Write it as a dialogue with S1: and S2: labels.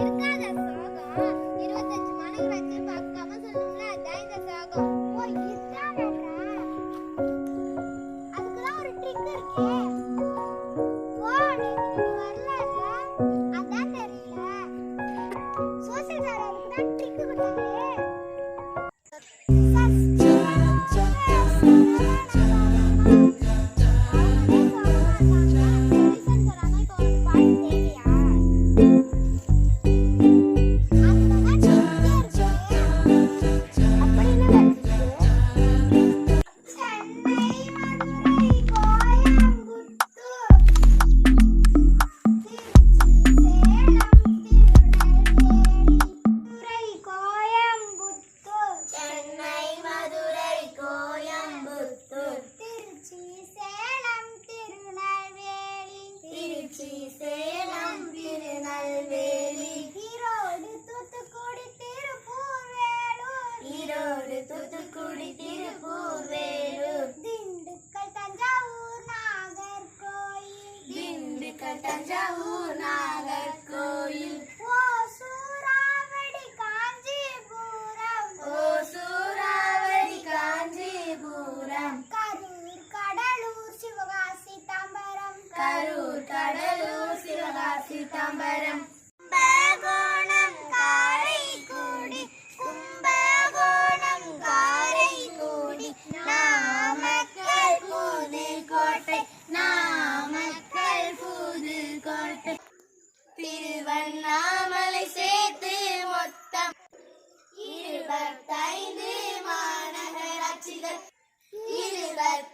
S1: இருக்காத சோகம். இருபத்தஞ்சு மடங்கு வச்சு பக்காம சொல்லணும்ல அதான் இந்த சோகம். ஓ இதுதான் அதுக்குலாம் ஒரு ட்ரிக் இருக்கே.
S2: தஞ்சாவூர் நாகர்கோயில்
S1: ஓ சூறாவளி காஞ்சிபுரம்.
S2: ஓ சூறாவளி காஞ்சிபுரம்.
S1: கரூர் கடலூர் சிவகாசி தாம்பரம்.
S2: கரூர் கடலூர் சிவகாசி தாம்பரம். திருவண்ணாமலை சேர்த்து மொத்தம் இருபத்தைந்து மாநகராட்சிகள். இருபத்தி